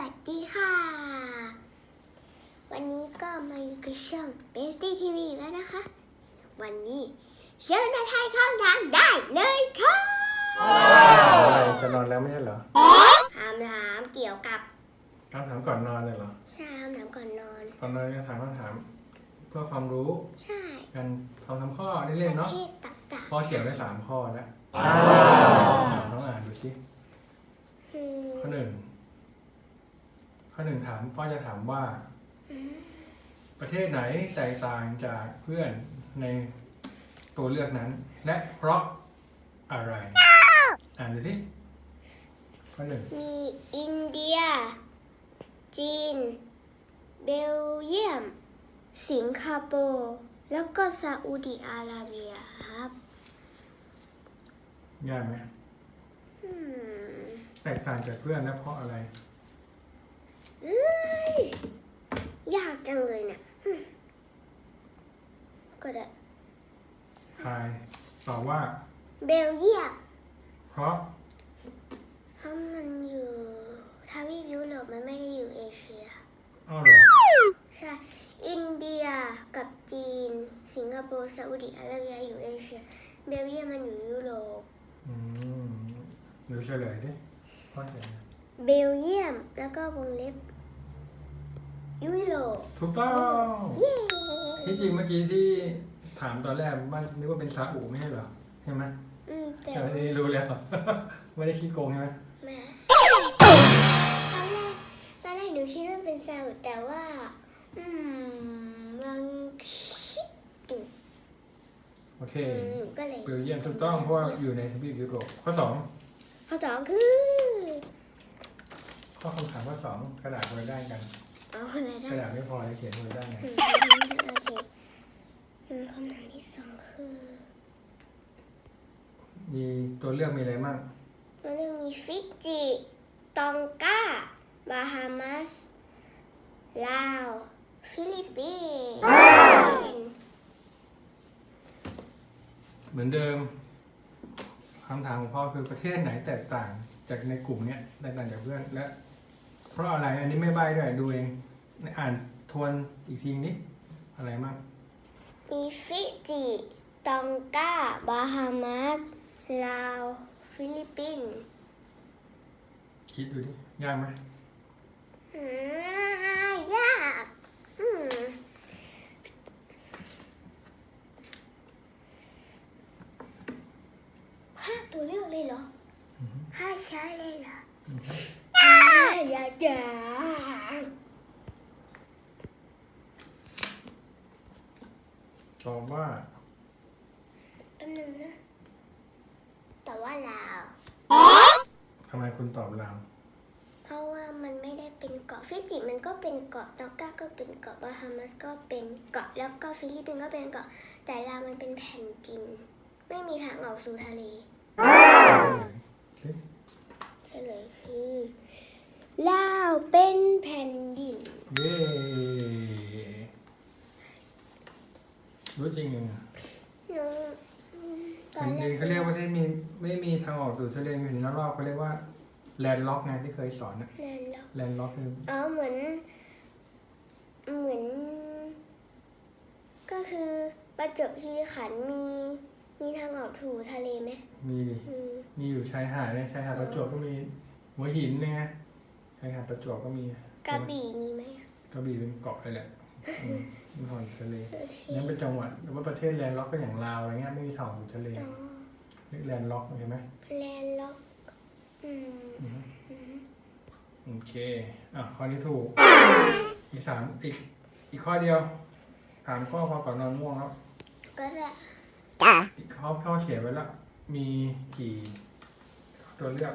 วัสดีค่ะ วันนี้ก็มาอยู่กับช่อง b e s t y TV แล้วนะคะ วันนี้เชิญมาทายคำถามได้เลยค่ะอะไรจะนอนแล้วไม่ใช่เหรอคำถามเกี่ยวกับคำถามก่อนนอนเลยเหรอ ใช่คำถามก่อนนอน ก่อนนอนจะถามคำถาม เพื่อความรู้ ใช่กันทำทำข้อปเล่นๆระเนาะเทศต่างพ่อเขียนไว้สามข้อแล้วน้องอ่านดูสิๆคือข้อหนึ่งข้ อหนึ่งถามพ่อจะถามว่า ประเทศไหนแตกต่างจากเพื่อนในตัวเลือกนั้น และเพราะอะไร อ่านดูสิข้อหนึ่งมีอินเดีย จีน เบลเยียม สิงคโปร์แล้วก็ซาอุดิอาระเบียครับยากไหมอืมแตกต่างจากเพื่อนและเพราะอะไร เอ้ยยากจังเลยเนี่ยอืมก็ได้ทายตอบว่า เบลเยียมเพราะเพราะมันอยู่ทวีปยุโรปมันไม่ได้อยู่เอเชีย อ้าวเหรอ ใช่ อินเดียกับจีน สิงคโปร์ซาอุดิอาระเบียอยู่เอเชีย เบลเยียมมันอยู่ยุโรป อืมหนูเฉลยดิพ่อเฉลย เบลเยียมแล้วก็วงเล็บ ยุโรปถูกต้องเย้ที่จริงเมื่อกี้ที่ถามตอนแรกมันนึกว่าเป็นซาอุไม่ใช่เหรอใช่ไหมอืมแต่แต่ว่าทีนี้รู้แล้ว ไม่ได้ขี้โกงใช่ไหมแม่ตอนแรกตอนแรกหนูคิดว่าเป็นซาอุแต่ว่า อืมลองคิดดูโอเคอืมหนูก็เลยเบลเยียมถูกต้องเพราะว่าอยู่ในทวีปยุโรปข้อสองข้อสองคือ ข้อคำถามข้อสองกระดาษไว้ได้กัน เอาอะไรกได้ระดาษไม่พอจะเขียนไว้ได้ไง อืมโอเคอืมคำถามที่สองคือมีตัวเลือกมีอะไรบ้างมันเรื่องมีฟิจิตองกาบาฮามัสลาวฟิลิปปินส์เหมือนเดิมคำถามของพ่อคือประเทศไหนแตกต่างจากในกลุ่มเนี้ยแตกต่างจากเพื่อนและเพ ราะอะไร อันนี้ไม่ใบ้ด้วย ดูเอง อ่านทวนอีกทีนิดอะไรบ้างมีฟิจิตองกาบาฮามัสลาว ฟิลิปปินส์ คิดดูดิ ยากไหม อ่ายากอืมห้าตัวเลือกเลยเหรอ อือฮึ ห้าใช้เลยเหรอ อือฮึ อ่ายากจังตอบว่าแป๊บนึงนะแต่ว่าลาวทำไมคุณตอบลาวเพราะว่ามันไม่ได้เป็นเกาะฟิจิมันก็เป็นเกาะตองกาก็เป็นเกาะบาฮามัสก็เป็นเกาะแล้วก็ฟิลิปปินส์ก็เป็นเกาะแต่ลาวมันเป็นแผ่นดิน ไม่มีทางออกสู่ทะเลเฉลยคือ ลาวเป็นแผ่นดิน เย้รู้จริงยังหนูอืมตอแผ่นนแรดินกเขาเรียกว่าที่มีไม่มีทางออกสู่ทะเลมีอยู่รอบๆเขาเรียกว่าแลนด์ล็อกไงที่เคยสอนนะเรียนแล้วแลนด์ล็อกคือ อ๋อเหมือน เหมือน ก็คือประจวบคีรีขันธ์มี มีทางออกถูทะเลไหมมีดิมี มีอยู่ชายหาดเนี่ยชายหาดประจวบก็มีหัวหินเนี่ยไง ชายหาดประจวบก็มีกระบี่มีไหมกระบี่เป็นเกาะเลยแหละอืมมีหอยทะเลโอเคนั่นเป็นจังหวัดหรือว่าประเทศแลนด์ล็อกก็อย่างลาวอะไรเงี้ยไม่มีทางออกสู่ทะเลอ๋อเรียกแลนด์ล็อกเห็นไหมแลนด์ล็อกอืมอือฮึอืมโอเคอะข้อนี้ถูก อีกสามอีกอีกข้อเดียวถามข้อพอก่อนนอนง่วงแล้วก็ได้อีกข้อข้อเขียนไว้แล้วมีกี่ตัวเลือก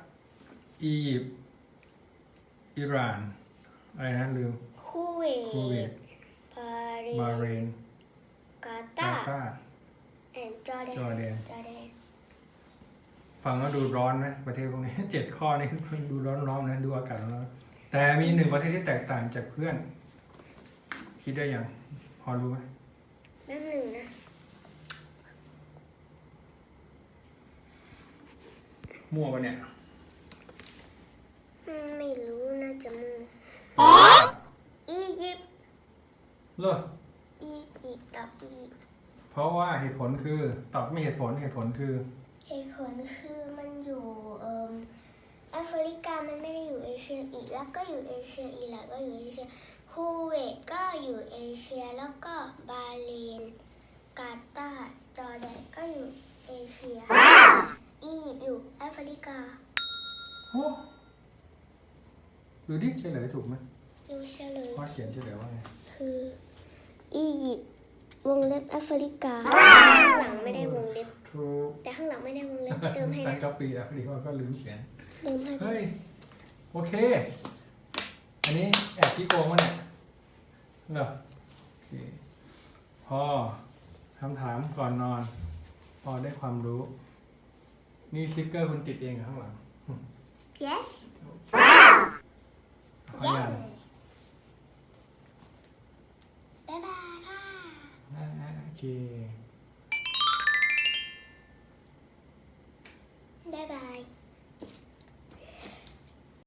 อียิปต์อิหร่าน อะไรนะลืมคูเวคูเวตตบาเรบาเรนนกากาตาร์ตาร์แอนจอร์แดนจอร์แดน จอร์แดนฟังแล้วดูร้อนไหมประเทศพวกนี้ เจ็ดข้อนี้ดูร้อนๆนะดูอากาศร้อนๆแต่มีหนึ่งประเทศที่แตกต่างจากเพื่อน คิดได้ยังพอรู้ไหมนั่นหนึ่งนะ มั่วปะเนี่ยอืมไม่ รู้น่าจะมูอียิปต์เลิกอียิปต์กับอียิปต์เพราะว่าเหตุผลคือ ตอบไม่เหตุผลเหตุผลคือ เหตุผลคือมันอยู่เอ่มแอฟริกามันไม่ได้อยู่เอเชียอีกแล้วก็อยู่เอเชียอิหร่านก็อยู่เอเชียคูเวตก็อยู่เอเชียแล้วก็บาเลนกาตาร์จอร์แดนก็อยู่เอเชียอียิปต์อยู่แอฟริกา โอ้ ดูดิเฉลยถูกไหมดูเฉลยพ่อเขียนเฉลยว่าไงคืออียิปต์วงเล็บแอฟริกาข้างหลังไม่ได้วงเล็บ ถูกแต่ข้างหลังไม่ได้วงเล็บเติมให้แต่นะก็ปีแล้วพอดีว่าก็ลืมเขียนเติมให้เฮ้ยโอเค อันนี้แอบชี้โกงวะเนี่ยเหรอโอเคพอคำถามก่อนนอน พอได้ความรู้ นี่สติกเกอร์คุณติดเองเหรอข้างหลัง yes ขออ ย่าง yes บ๊ายบายค่ะ อ่าโอเค